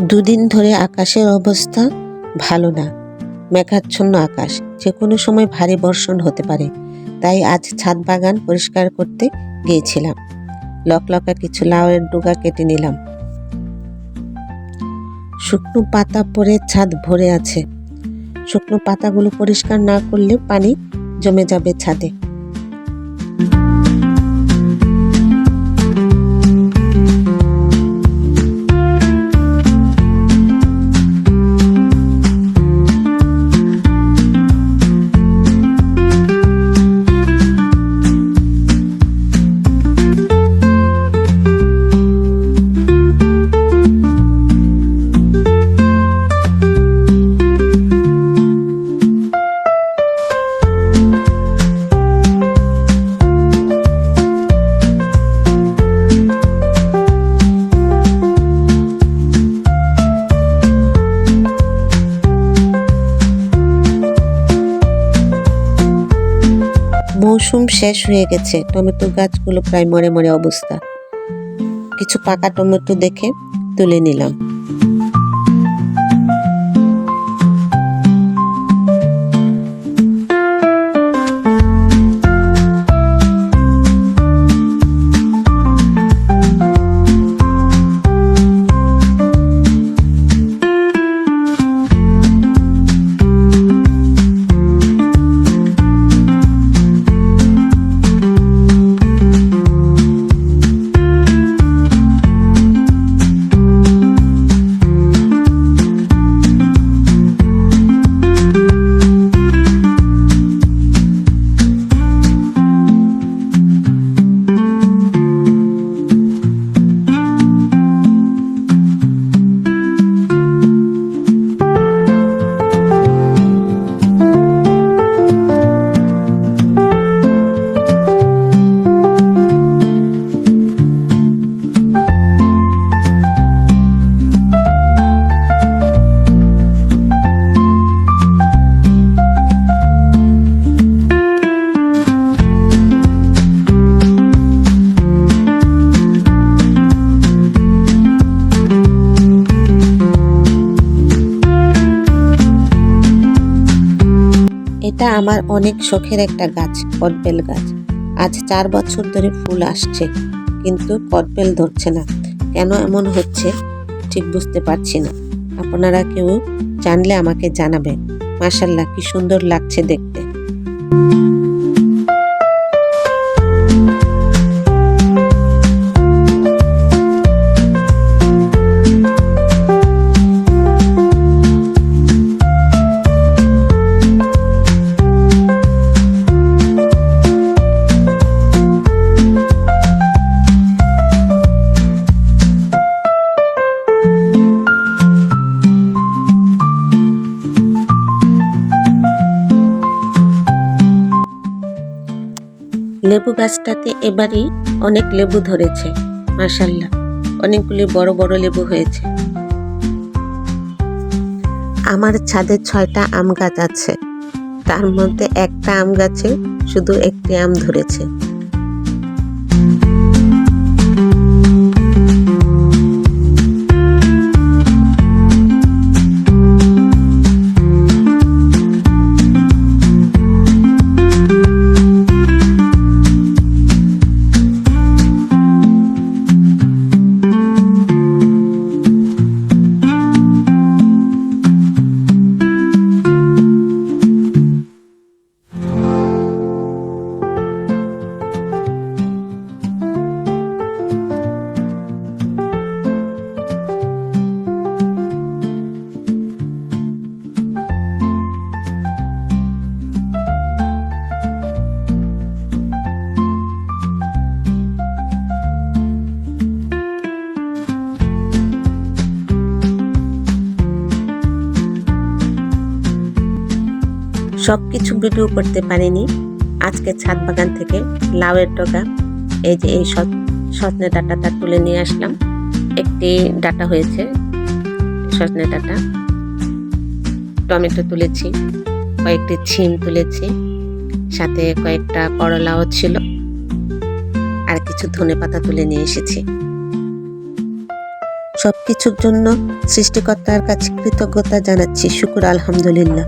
দুদিন ধরে আকাশের অবস্থা ভালো না, মেঘাচ্ছন্ন আকাশ যে কোনো সময় ভারী বর্ষণ হতে পারে। তাই আজ ছাদ বাগান পরিষ্কার করতে গিয়েছিলাম। লকলকা কিছু লাউয়ের ডুগা কেটে নিলাম। শুকনো পাতা পরে ছাদ ভরে আছে। শুকনো পাতাগুলো পরিষ্কার না করলে পানি জমে যাবে ছাদে। মৌসুম শেষ হয়ে গেছে। টমেটো গাছগুলো প্রায় মরে মরে অবস্থা। কিছু পাকা টমেটো দেখে তুলে নিলাম। এটা আমার অনেক শখের একটা গাছ, কদবেল গাছ। আজ চার বছর ধরে ফুল আসছে, কিন্তু কদবেল ধরছে না। কেন এমন হচ্ছে, ঠিক বুঝতে পারছি না। আপনারা কেউ জানলে আমাকে জানাবেন। মাসাল্লাহ কি সুন্দর লাগছে দেখতে। লেবু গাছটাতে এবারই অনেক লেবু ধরেছে মাসাল্লা অনেকগুলি বড় বড় লেবু হয়েছে। আমার ছাদে ছয়টা আম গাছ আছে। তার মধ্যে একটা আম গাছে শুধু একটি আম ধরেছে। সব কিছু ভিডিও করতে পারিনি। আজকে ছাদ বাগান থেকে লাউয়ের ডগা, এই যে এই সজনে ডাটাটা তুলে নিয়ে আসলাম। একটি ডাটা হয়েছে সজনে ডাটা। টমেটো তুলেছি, কয়েকটি ছিম তুলেছি, সাথে কয়েকটা করলাও ছিল। আর কিছু ধনে পাতা তুলে নিয়ে এসেছি। সব কিছুর জন্য সৃষ্টিকর্তার কাছে কৃতজ্ঞতা জানাচ্ছি। শুকুর, আলহামদুলিল্লাহ।